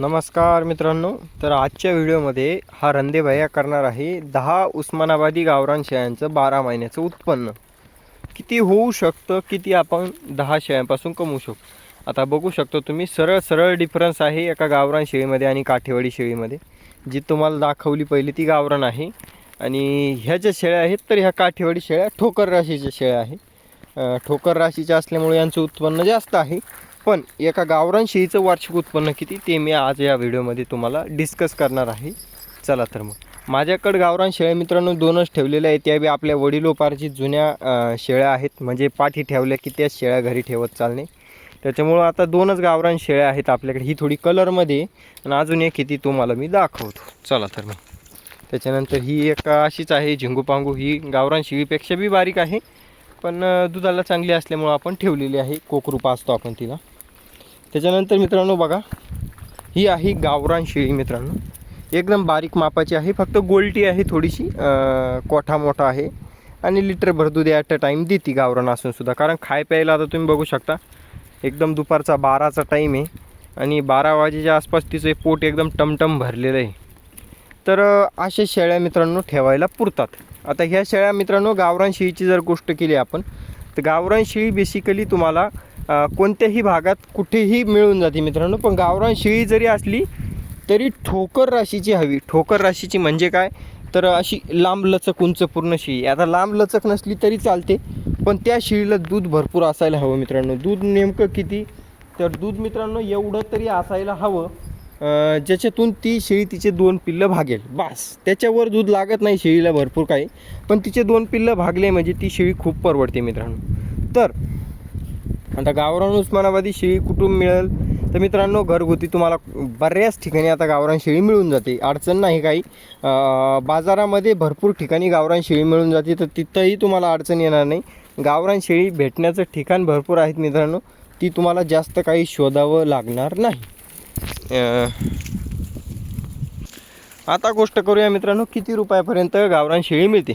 नमस्कार मित्रांनो तर आजच्या व्हिडिओमध्ये हा रंदे भैया करणार आहे दहा उस्मानाबादी गावरान शेळ्यांचं बारा महिन्याचं उत्पन्न. किती होऊ शकतं किती आपण दहा शेळ्यांपासून कमवू शकतो? आता बघू शकतो तुम्ही सरळ सरळ डिफरन्स आहे एका गावरान शेळीमध्ये आणि काठेवाडी शेळीमध्ये. जी तुम्हाला दाखवली पहिली ती गावरान आहे. आणि ह्या ज्या शेळ्या आहेत तर ह्या काठेवाडी शेळ्या ठोकर राशीच्या शेळ्या आहे. ठोकर राशीच्या असल्यामुळे यांचं उत्पन्न जास्त आहे. पण एका गावरान शेळीचं वार्षिक उत्पन्न किती ते मी आज या व्हिडिओमध्ये तुम्हाला डिस्कस करणार आहे. चला तर मग. माझ्याकडं गावरान शेळ्या मित्रांनो दोनच ठेवलेल्या आहेत. त्या बी आपल्या वडिलोपारची जुन्या शेळ्या आहेत. म्हणजे पाठी ठेवल्या की त्याच शेळ्या घरी ठेवत चालणे. त्याच्यामुळं आता दोनच गावरान शेळ्या आहेत आपल्याकडे. ही थोडी कलरमध्ये आणि अजून एक किती तुम्हाला मी दाखवतो. चला तर मग. त्याच्यानंतर ही एक अशीच आहे झिंगूपांगू ही गावरान शेळीपेक्षा बी बारीक आहे. पण दुधाला चांगली असल्यामुळं आपण ठेवलेली आहे. कोकरू पाचतो आपण तिला. त्याच्यानंतर मित्रांनो बघा ही आहे गावरान शेळी मित्रांनो. एकदम बारीक मापाची आहे फक्त गोलटी आहे थोडीशी कोठा मोठा आहे. आणि लिटर भर दूध ॲट अ टाईम देते गावरान असून सुद्धा. कारण खाय प्यायला आता तुम्ही बघू शकता एकदम दुपारचा बाराचा टाईम आहे. आणि बारा वाजेच्या आसपास तिचं पोट एकदम टमटम भरलेलं आहे. तर अशा शेळ्या मित्रांनो ठेवायला पुरतात. आता ह्या शेळ्या मित्रांनो गावरान शेळीची जर गोष्ट केली आपण तर गावरान शेळी बेसिकली तुम्हाला कोणत्याही भागात कुठेही मिळून जाते मित्रांनो. पण गावरान शेळी जरी असली तरी ठोकर राशीची हवी. ठोकर राशीची म्हणजे काय? तर अशी लांब लचक उंच पूर्ण शेळी. आता लांब लचक नसली तरी चालते पण त्या शेळीला दूध भरपूर असायला हवं मित्रांनो. दूध नेमकं किती? तर दूध मित्रांनो एवढं तरी असायला हवं ज्याच्यातून ती शेळी तिचे दोन पिल्लं भागेल. बास. त्याच्यावर दूध लागत नाही शेळीला भरपूर काही पण तिचे दोन पिल्लं भागले म्हणजे ती शेळी खूप परवडते मित्रांनो. तर आता गावरान उस्मानाबादी शेळी कुठून मिळेल. तर मित्रांनो घरगुती तुम्हाला बऱ्याच ठिकाणी आता गावरान शेळी मिळून जाते. अडचण नाही काही. बाजारामध्ये भरपूर ठिकाणी गावरान शेळी मिळून जाते. तर तिथंही तुम्हाला अडचण येणार नाही. गावरान शेळी भेटण्याचं ठिकाण भरपूर आहेत मित्रांनो. ती तुम्हाला जास्त काही शोधावं लागणार नाही. आता गोष्ट करूया मित्रांनो किती रुपयापर्यंत गावरान शेळी मिळते?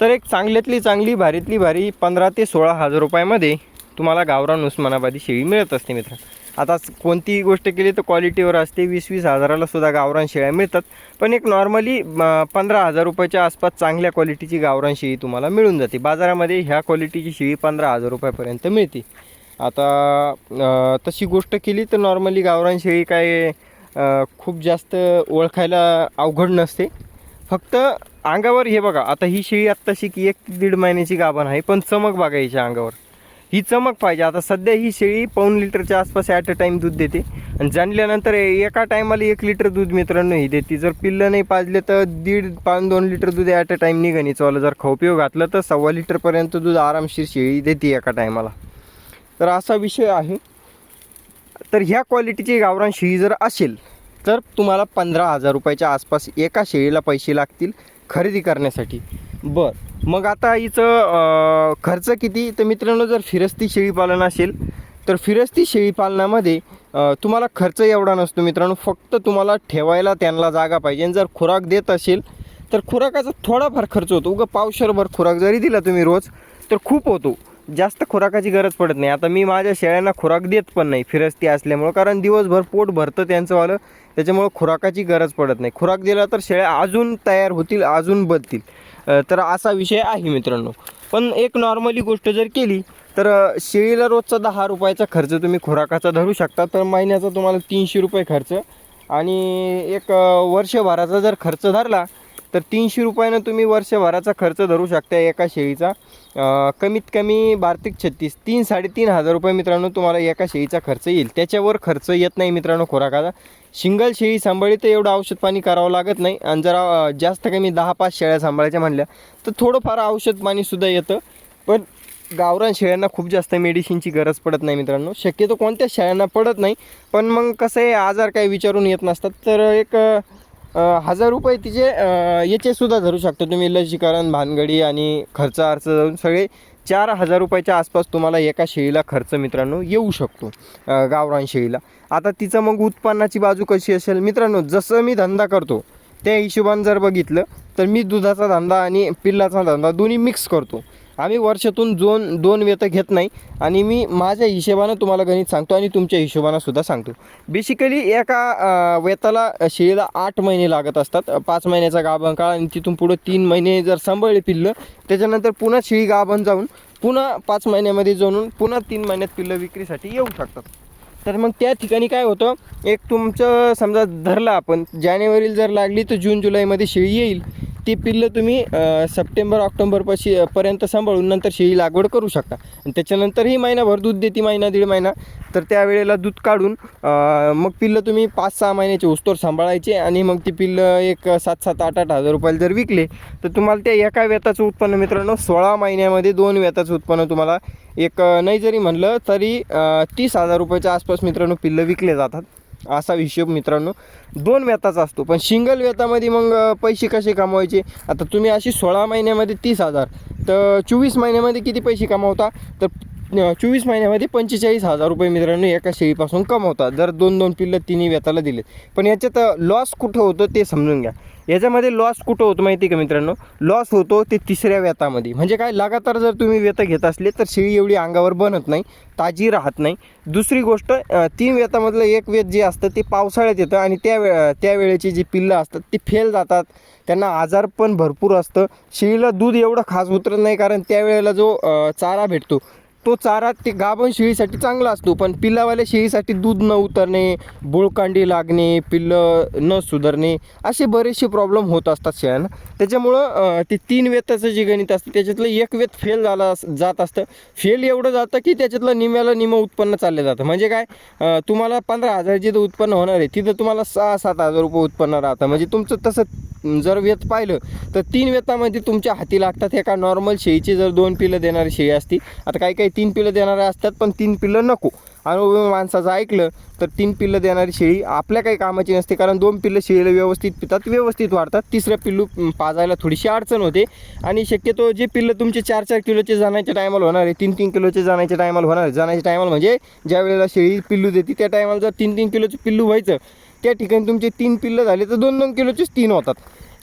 तर एक चांगल्यातली चांगली भारीतली भारी पंधरा ते सोळा हजार रुपयामध्ये तुम्हाला गावरान उस्मानाबादी शेळी मिळत असते मित्र आता कोणतीही गोष्ट केली तर क्वालिटीवर असते. वीस वीस हजाराला सुद्धा गावरान शेळ्या मिळतात. पण एक नॉर्मली पंधरा हजार रुपयाच्या आसपास चांगल्या क्वालिटीची गावरान शेळी तुम्हाला मिळून जाते. बाजारामध्ये ह्या क्वालिटीची शेळी पंधरा हजार रुपयापर्यंत मिळते. आता तशी गोष्ट केली तर नॉर्मली गावरान शेळी काय खूप जास्त ओळखायला अवघड नसते. फक्त अंगावर हे बघा. आता ही शेळी आत्ताशी की एक दीड महिन्याची गाभण आहे. पण चमक बघायची अंगावर. ही चमक पाहिजे. आता सध्या ही शेळी पाऊन लिटरच्या आसपास ॲट अ टाईम दूध देते. आणि जाणल्यानंतर एका टायमाला एक लिटर दूध मित्रांनो ही देते. जर पिल्लं नाही पाजले तर दीड पाच दोन लिटर दूध ॲट अ टाईम निघणी चवलं जर खाऊपिओ घातलं तर सव्वा लिटरपर्यंत दूध आरामशीर शेळी देते एका टायमाला. तर असा विषय आहे. तर ह्या क्वालिटीची गावरान शेळी जर असेल तर तुम्हाला पंधरा हजार रुपयाच्या आसपास एका शेळीला पैसे लागतील खरेदी करण्यासाठी. बरं. मग आता हिचं खर्च किती? तर मित्रांनो जर फिरस्ती शेळीपालन असेल तर फिरस्ती शेळीपालनामध्ये तुम्हाला खर्च एवढा नसतो मित्रांनो. फक्त तुम्हाला ठेवायला त्यांना जागा पाहिजे. आणि जर खुराक देत असेल तर खुराकाचा थोडाफार खर्च होतो. उगं पावशरभर खुराक जरी दिला तुम्ही रोज तर खूप होतो. जास्त खुराकाची गरज पडत नाही. आता मी माझ्या शेळ्यांना खुराक देत पण नाही फिरस्ती असल्यामुळं. कारण दिवसभर पोट भरतं त्यांचंवालं त्याच्यामुळं खुराकाची गरज पडत नाही. खुराक दिला तर शेळ्या अजून तयार होतील अजून बदतील तर असा विषय आहे मित्रांनो. पण एक नॉर्मली गोष्ट जर केली तर शेळीला रोजचा दहा रुपयाचा खर्च तुम्ही खुराकाचा धरू शकता तर महिन्याचा तुम्हाला तीनशे रुपये खर्च. आणि एक वर्षभराचा जर खर्च धरला तर तीनशे रुपयानं तुम्ही वर्षभराचा खर्च धरू शकता एका शेळीचा. कमीत कमी बार्तिक छत्तीस तीन साडेतीन हजार रुपये मित्रांनो तुम्हाला एका शेळीचा खर्च येईल. त्याच्यावर खर्च येत नाही मित्रांनो खुराकाचा. सिंगल शेळी सांभाळी तर एवढं औषध पाणी करावं लागत नाही. आणि जरा जास्त जास्त कमी दहा पाच शेळ्या सांभाळायच्या म्हणल्या तर थोडंफार औषध पाणीसुद्धा येतं. पण गावरान शेळ्यांना खूप जास्त मेडिसिनची गरज पडत नाही मित्रांनो. शक्यतो कोणत्या शेळ्यांना पडत नाही. पण मग कसं आहे आजार काही विचारून येत नसतात. तर एक हजार रुपये तिचे याचेसुद्धा धरू शकता तुम्ही. लसीकरण भानगडी आणि खर्च अर्च जाऊन सगळे चार हजार रुपयाच्या आसपास तुम्हाला एका शेळीला खर्च मित्रांनो येऊ शकतो गावरान शेळीला. आता तिचं मग उत्पन्नाची बाजू कशी असेल? मित्रांनो जसं मी धंदा करतो त्या हिशोबाने जर बघितलं तर मी दुधाचा धंदा आणि पिल्लाचा धंदा दोन्ही मिक्स करतो. आम्ही वर्षातून दोन दोन वेतं घेत नाही आणि मी माझ्या हिशोबानं तुम्हाला गणित सांगतो आणि तुमच्या हिशोबानं सुद्धा सांगतो. बेसिकली एका वेताला शेळीला आठ महिने लागत असतात. पाच महिन्याचा गाभण काळ आणि तिथून पुढं तीन महिने जर सांभाळले पिल्लं त्याच्यानंतर पुन्हा शेळी गाभण जाऊन पुन्हा पाच महिन्यामध्ये जाऊन पुन्हा तीन महिन्यात पिल्लं विक्रीसाठी येऊ शकतात. तर मग त्या ठिकाणी काय होतं एक तुमचं समजा धरलं आपण जानेवारीला जर लागली तर जून जुलैमध्ये शेळी येईल. ती पिल्लं तुम्ही सप्टेंबर ऑक्टोबरपाशी पर्यंत सांभाळून नंतर शेळी लागवड करू शकता. आणि त्याच्यानंतरही महिनाभर दूध देते महिना दीड महिना. तर त्यावेळेला दूध काढून मग पिल्लं तुम्ही पाच सहा महिन्याचे उस्तोर सांभाळायचे आणि मग ती पिल्लं एक सात सात आठ आठ हजार रुपयाला जर विकले तर तुम्हाला त्या एका वेताचं उत्पन्न मित्रांनो सोळा महिन्यामध्ये दोन वेताचं उत्पन्न तुम्हाला एक नाही जरी म्हणलं तरी तीस हजार रुपयाच्या आसपास मित्रांनो पिल्लं विकले जातात. असा हिशोब मित्रांनो. दोन व्यताचा असतो. पण सिंगल व्यतामध्ये मग पैसे कसे कमवायचे? आता तुम्ही अशी सोळा महिन्यामध्ये तीस हजार तर चोवीस महिन्यामध्ये किती पैसे कमावता? तर चोवीस महिन्यामध्ये पंचेचाळीस हजार रुपये मित्रांनो एका शेळीपासून कमवतात. जर दोन दोन पिल्लं तिन्ही व्यताला दिलेत. पण याच्यात लॉस कुठं होतं ते समजून घ्या. याच्यामध्ये लॉस कुठं होतं माहिती आहे का मित्रांनो? लॉस होतो ते तिसऱ्या व्यतामध्ये. म्हणजे काय लगातार जर तुम्ही व्यत घेत असले तर शेळी एवढी अंगावर बनत नाही ताजी राहत नाही. दुसरी गोष्ट तीन व्यतामधलं एक वेत जे असतं ते पावसाळ्यात येतं आणि त्या वे त्यावेळेची जी पिल्लं असतात ती फेल जातात. त्यांना आजार पण भरपूर असतं. शेळीला दूध एवढं खास उतरत नाही कारण त्यावेळेला जो चारा भेटतो तो चारा ते गाभण शेळीसाठी चांगला असतो पण पिल्लावाल्या शेळीसाठी दूध न उतरणे बोळकांडी लागणे पिल्लं न सुधारणे असे बरेचसे प्रॉब्लेम होत असतात शेळ्यांना. त्याच्यामुळं ते तीन वेताचं जे गणित असतं त्याच्यातलं एक वेत फेल झाला जात असतं. फेल एवढं जातं की त्याच्यातलं निम्याला निमं उत्पन्न चाललं जातं. म्हणजे काय? तुम्हाला पंधरा हजार जिथं उत्पन्न होणार आहे तिथं तुम्हाला सहा सात हजार रुपये उत्पन्न राहतं. म्हणजे तुमचं तसं जर वेत पाहिलं तर तीन वेतामध्ये तुमच्या हाती लागतात. एका नॉर्मल शेळीची जर दोन पिलं देणारी शेळी असती आता काही काही तीन पिलं देणारे असतात पण तीन पिल्लं नको. अनुभवी माणसाचं ऐकलं तर तीन पिल्लं देणारी शेळी आपल्या काही कामाची नसते कारण दोन पिल्लं शेळीला व्यवस्थित पितात व्यवस्थित वाढतात. तिसऱ्या पिल्लू पाजायला थोडीशी अडचण होते. आणि शक्यतो जे पिल्लं तुमचे चार चार किलोचे जाण्याच्या टायमाला होणार आहे तीन तीन किलोचे जाण्याच्या टायमाला होणार आहे. जाण्याच्या टायमाला म्हणजे ज्या वेळेला शेळी पिल्लू देते त्या टायमाला जर तीन तीन किलोचं पिल्लू व्हायचं त्या ठिकाणी तुमचे तीन पिल्लं झाले तर दोन दोन किलोचेच तीन होतात.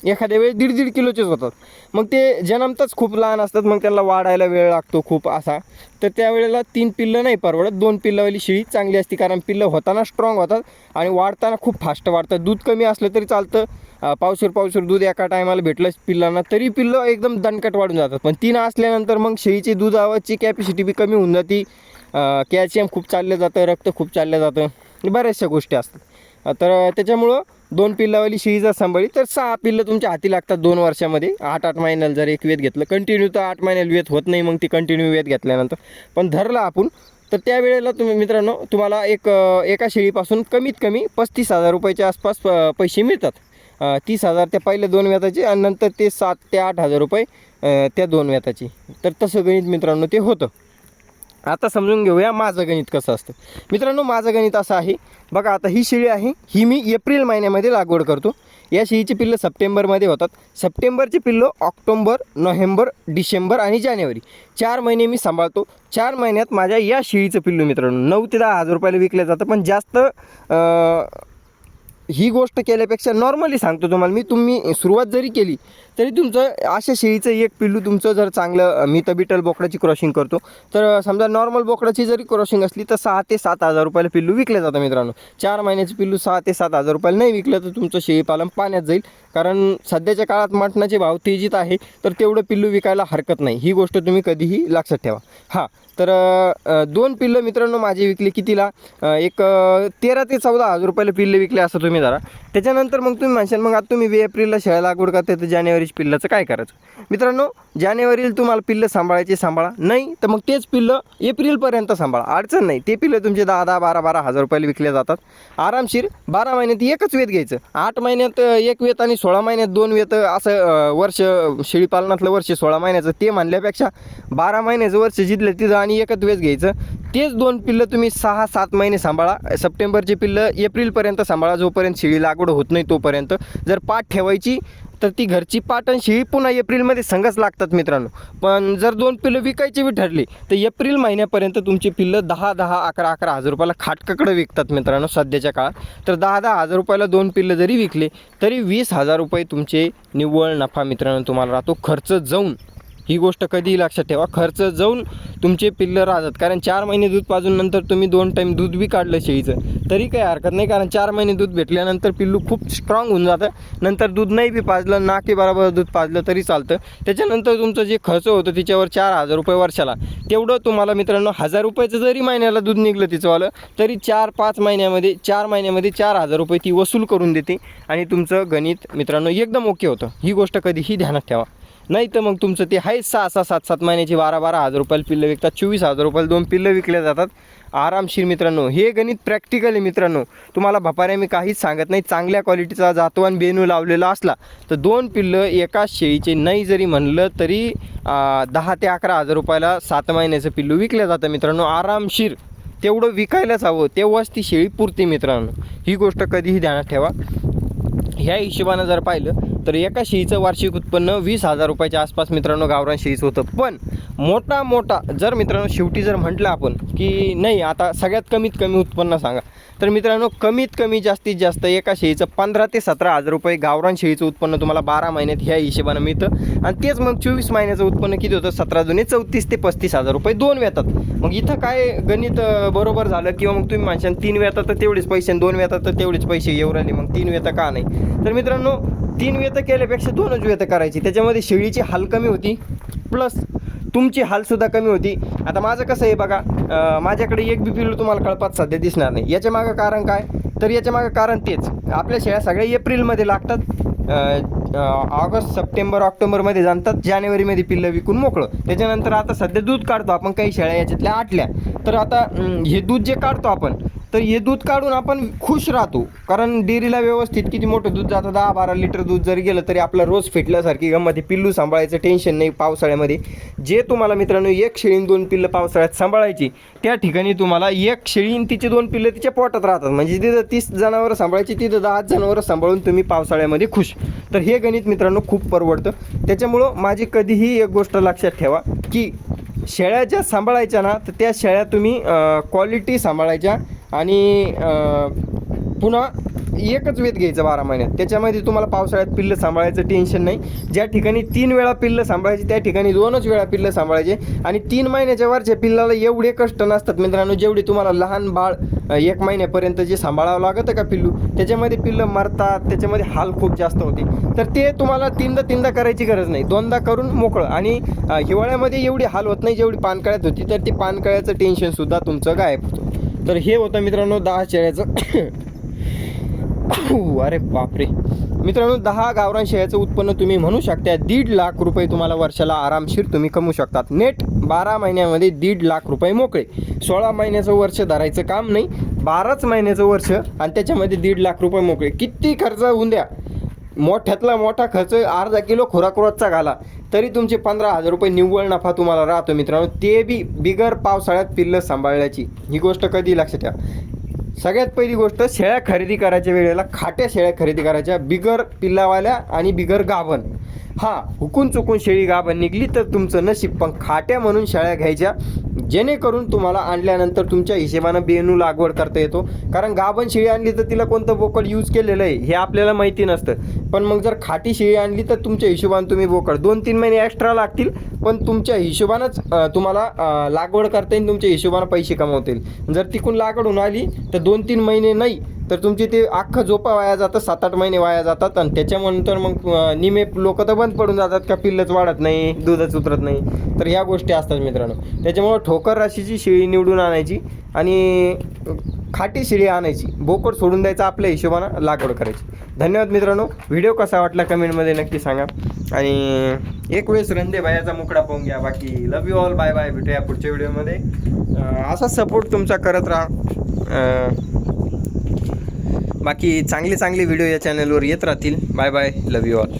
एखाद्या वेळेस दीड दीड किलोचेच होतात. मग ते जन्मताच खूप लहान असतात मग त्यांना वाढायला वेळ लागतो खूप असा. तर त्यावेळेला तीन पिल्लं नाही परवडत दोन पिल्लावाली शेळी चांगली असते कारण पिल्लं होताना स्ट्रॉंग होतात आणि वाढताना खूप फास्ट वाढतात. दूध कमी असलं तरी चालतं. पावसर पावसूर दूध एका टायमाला भेटलं पिल्लांना तरी पिल्लं एकदम दणकट वाढून जातात. पण तीन असल्यानंतर मग शेळीची दूध आवाजची कॅपॅसिटी बी कमी होऊन जाती. कॅल्शियम खूप चाललं जातं रक्त खूप चाललं जातं. बऱ्याचशा गोष्टी असतात. तर त्याच्यामुळं दोन पिल्लावाली शिळी जर सांभाळली. तर सहा पिल्लं तुमच्या हाती लागतात दोन वर्षामध्ये. आठ आठ महिन्याला जर एक वेध घेतलं. कंटिन्यू तर आठ महिन्याला वेध होत नाही मग ती कंटिन्यू वेध घेतल्यानंतर. पण धरला आपण तर त्यावेळेला तुम्ही मित्रांनो तुम्हाला एक एका शेळीपासून कमीत कमी पस्तीस हजार रुपयाच्या आसपास प- पैसे मिळतात. तीस हजार त्या पहिल्या दोन व्याताचे आणि नंतर ते सात ते आठ हजार रुपये त्या दोन व्याताची. तर तसं गणित मित्रांनो ते होतं. आता समजून घेऊया माझं गणित कसं असतं. मित्रांनो माझं गणित असं आहे. बघा आता ही शेळी आहे ही मी एप्रिल महिन्यामध्ये लागवड करतो. या शेळीची पिल्लं सप्टेंबरमध्ये होतात. सप्टेंबरची पिल्लं ऑक्टोंबर नोव्हेंबर डिसेंबर आणि जानेवारी. चार महिने मी सांभाळतो. चार महिन्यात माझ्या या शेळीचं पिल्लू मित्रांनो नऊ ते दहा हजार रुपयाला विकलं जातं पण जास्त ही गोष्ट केल्यापेक्षा नॉर्मली सांगतो तुम्हाला. मी तुम्ही सुरुवात जरी केली तरी तुमचं अशा शेळीचं एक पिल्लू तुमचं जर चांगलं मी तर बिटल बोकडाची क्रॉसिंग करतो. तर समजा नॉर्मल बोकडाची जरी क्रॉसिंग असली तर सहा ते सात हजार रुपयाला पिल्लू विकलं जातं मित्रांनो. चार महिन्याचं पिल्लू सहा ते सात हजार रुपयाला नाही विकलं तर तुमचं शेळीपालन पाण्यात जाईल. कारण सध्याच्या काळात मटणाचे भाव तेजीत आहे तर तेवढं पिल्लू विकायला हरकत नाही. ही गोष्ट तुम्ही कधीही लक्षात ठेवा. हां तर दोन पिल्लं मित्रांनो माझे विकले कितीला? एक तेरा ते चौदा हजार रुपयाला पिल्ले विकले असं तुम्ही जरा त्याच्यानंतर मग तुम्ही म्हणशाल मग आता तुम्ही वे एप्रिलला शेळ्या लागवड करते तर जानेवारीच पिल्लाचं काय करायचं? मित्रांनो जानेवारीला तुम्हाला पिल्लं सांभाळायचे सांभाळा. नाही तर मग तेच पिल्लं एप्रिलपर्यंत सांभाळा. अडचण नाही. ते पिल्लं तुमचे दहा दहा बारा बारा हजार रुपयाला विकले जातात. आरामशीर बारा महिन्यात एकच वेत घ्यायचं. आठ महिन्यात एक वेत आणि सोळा महिन्यात दोन वेत असं वर्ष शेळीपालनातलं वर्ष सोळा महिन्याचं ते म्हणल्यापेक्षा बारा महिन्याचं वर्ष जिथलं तिथं आणि एकच वेत घ्यायचं. तेच दोन पिल्लं तुम्ही सहा सात महिने सांभाळा. सप्टेंबरची पिल्लं एप्रिलपर्यंत सांभाळा जोपर्यंत शिळी लागवड होत नाही तोपर्यंत. जर पाठ ठेवायची तर ती घरची पाट आणि पुन्हा एप्रिलमध्ये संघच लागतात मित्रांनो. पण जर दोन पिल्लं विकायची बी ठरली तर एप्रिल महिन्यापर्यंत तुमची पिल्लं दहा दहा अकरा अकरा हजार रुपयाला खाटककडं विकतात मित्रांनो सध्याच्या काळात. तर दहा दहा हजार रुपयाला दोन पिल्लं जरी विकले तरी वीस हजार रुपये तुमचे निव्वळ नफा मित्रांनो तुम्हाला राहतो. खर्च जाऊन ही गोष्ट कधीही लक्षात ठेवा. खर्च जाऊन तुमचे पिल्लं राहतात. कारण चार महिने दूध पाजून नंतर तुम्ही दोन टाईम दूध बी काढलं शेळीचं. तरी काही हरकत नाही. कारण चार महिने दूध भेटल्यानंतर पिल्लू खूप स्ट्रॉंग होऊन जातं. नंतर दूध नाही बी पाजलं ना की बरोबर दूध पाजलं तरी चालतं. त्याच्यानंतर तुमचं जे खर्च होतं तिच्यावर चार हजार रुपये वर्षाला. तेवढं तुम्हाला मित्रांनो हजार रुपयाचं जरी महिन्याला दूध निघलं तिचंवालं तरी चार पाच महिन्यामध्ये चार महिन्यामध्ये चार हजार रुपये ती वसूल करून देते. आणि तुमचं गणित मित्रांनो एकदम ओके होतं. ही गोष्ट कधीही ध्यानात ठेवा. नाही तर मग तुमचं ते आहे सहा सहा सात सात महिन्याची बारा बारा हजार रुपयाला पिल्लं विकतात चोवीस हजार रुपयाला दोन पिल्लं विकले जातात. आरामशीर मित्रांनो हे गणित प्रॅक्टिकल आहे मित्रांनो. तुम्हाला भपाऱ्या मी काहीच सांगत नाही चांगल्या क्वालिटीचा जातवान बेनू लावलेला असला तर दोन पिल्लं एका शेळीचे नाही जरी म्हणलं तरी दहा ते अकरा हजार रुपयाला सात महिन्याचं पिल्लू विकलं जातं मित्रांनो आरामशीर. तेवढं विकायलाच हवं तेव्हाच ती शेळी पुरते मित्रांनो. ही गोष्ट कधीही ध्यानात ठेवा. ह्या हिशोबानं जर पाहिलं तर एका शेळीचं वार्षिक उत्पन्न वीस हजार रुपयाच्या आसपास मित्रांनो गावरान शेळीचं होतं. पण मोठा मोठा जर मित्रांनो शेवटी जर म्हटलं आपण की नाही आता सगळ्यात कमीत कमी उत्पन्न सांगा. तर मित्रांनो कमीत कमी जास्तीत जास्त एका शेळीचं पंधरा ते सतरा हजार रुपये गावरान शेळीचं उत्पन्न तुम्हाला बारा महिन्यात ह्या हिशोबानं मिळतं. आणि तेच मग चोवीस महिन्याचं उत्पन्न किती होतं? सतरा जुने चौतीस ते पस्तीस हजार रुपये दोन वेतात. मग इथं काय गणित बरोबर झालं? किंवा मग तुम्ही म्हणशाल तीन वेतात तर तेवढेच पैसे आणि दोन वेतात तर तेवढेच पैसे येऊ राहिले मग तीन वेता का नाही? तर मित्रांनो तीन वेतं केल्यापेक्षा दोनच वेतं करायची. त्याच्यामध्ये शेळीची हाल कमी होती प्लस तुमची हालसुद्धा कमी होती. आता माझं कसं आहे बघा माझ्याकडे एक बी पिल्लू तुम्हाला कळपात सध्या दिसणार नाही. याच्या मागं कारण काय? तर याच्या मागं कारण तेच. आपल्या शेळ्या सगळ्या एप्रिलमध्ये लागतात ऑगस्ट सप्टेंबर ऑक्टोबरमध्ये जाणतात जानेवारीमध्ये पिल्लं विकून मोकळं. त्याच्यानंतर आता सध्या दूध काढतो आपण काही शेळ्या याच्यातल्या आटल्या तर आता हे दूध जे काढतो आपण तर हे दूध काढून आपण खुश राहतो. कारण डेअरीला व्यवस्थित किती मोठं दूध जातं दहा बारा लिटर दूध जरी गेलं तरी आपलं रोज फिटल्यासारखी गमती पिल्लू सांभाळायचं टेन्शन नाही पावसाळ्यामध्ये. जे तुम्हाला मित्रांनो एक शेळीन दोन पिल्लं पावसाळ्यात सांभाळायची त्या ठिकाणी तुम्हाला एक शेळीन तिचे दोन पिल्लं तिच्या पोटात राहतात. म्हणजे तिथं तीस जनावरं सांभाळायची तिथं दहा जनावरं सांभाळून तुम्ही पावसाळ्यामध्ये खुश. तर हे गणित मित्रांनो खूप परवडतं. त्याच्यामुळं माझी कधीही एक गोष्ट लक्षात ठेवा की शेळ्या ज्या सांभाळायच्या ना तर त्या शेळ्या तुम्ही क्वालिटी सांभाळायच्या. आणि पुन्हा एकच वेध घ्यायचं बारा महिन्यात. त्याच्यामध्ये तुम्हाला पावसाळ्यात पिल्लं सांभाळायचं टेन्शन नाही. ज्या ठिकाणी तीन वेळा पिल्लं सांभाळायची त्या ठिकाणी दोनच वेळा पिल्लं सांभाळायचे. आणि तीन महिन्याच्या वरच्या पिल्लाला एवढे कष्ट नसतात मित्रांनो जेवढे तुम्हाला लहान बाळ एक महिन्यापर्यंत जे सांभाळावं लागतं का पिल्लू? त्याच्यामध्ये पिल्लं मरतात त्याच्यामध्ये हाल खूप जास्त होते. तर ते तुम्हाला तीनदा तीनदा करायची गरज नाही. दोनदा करून मोकळं. आणि हिवाळ्यामध्ये एवढी हाल होत नाही जेवढी पानकळ्यात होती तर ते पानकळ्याचं टेन्शनसुद्धा तुमचं गायब होतं. तर हे होतं मित्रांनो दहा शेळ्याचं. अरे बापरे. मित्रांनो दहा गावरान शेळ्याचं उत्पन्न तुम्ही म्हणू शकता दीड लाख रुपये तुम्हाला वर्षाला आरामशीर तुम्ही कमवू शकतात. नेट बारा महिन्यामध्ये दीड लाख रुपये मोकळे. सोळा महिन्याचं वर्ष धरायचं काम नाही. बाराच महिन्याचं वर्ष आणि त्याच्यामध्ये दीड लाख रुपये मोकळे. किती खर्च होऊन द्या. मोठ्यातला मोठा खर्च अर्धा किलो खुराक रोजचा घाला. तरी तुमचे पंधरा हजार रुपये निव्वळ नफा तुम्हाला राहतो मित्रांनो. ते बी बिगर पावसाळ्यात पिल्लं सांभाळण्याची ही गोष्ट कधी लक्षात ठेवा. सगळ्यात पहिली गोष्ट शेळ्या खरेदी करायच्या वेळेला खाट्या शेळ्या खरेदी करायच्या. बिगर पिल्लावाल्या आणि बिगर गाभण. हां हुकून चुकून शेळी गाभण निघली तर तुमचं नशीब पण खाट्या म्हणून शेळ्या घ्यायच्या. जेणेकरून तुम्हाला आणल्यानंतर तुमच्या हिशेबानं बेनू लागवड करता येतो. कारण गाभण शेळी आणली तर तिला कोणतं बोकड यूज केलेलं आहे हे आपल्याला माहिती नसतं. पण मग जर खाटी शेळी आणली तर तुमच्या हिशोबानं तुम्ही बोकड दोन तीन महिने एक्स्ट्रा लागतील पण तुमच्या हिशोबानंच तुम्हाला लागवड करता येईल तुमच्या हिशोबानं पैसे कमवता येईल. जर तिकून लागवड होऊन आली तर दोन तीन महिने नाही तर तुमची ते अख्खं झोपा वाया जातात सात आठ महिने वाया जातात आणि त्याच्यानंतर मग निमे लोक तर बंद पडून जातात का पिल्लच वाढत नाही दूधच उतरत नाही. तर ह्या गोष्टी असतात मित्रांनो. त्याच्यामुळं ठोकर राशीची शेळी निवडून आणायची आणि खाटी शिळी आणायची. बोकड सोडून द्यायचं आपल्या हिशोबानं लागवड करायची. धन्यवाद मित्रांनो. व्हिडिओ कसा वाटला कमेंटमध्ये नक्की सांगा. आणि एक वेळेस रंदे भायाचा मुकडा पाहून घ्या. बाकी love you all bye bye भेटूया पुढच्या व्हिडिओमध्ये. असा सपोर्ट तुमचा करत राहा. बाकी चांगले चांगले व्हिडिओ या चॅनलवर येत राहतील. Bye bye love you all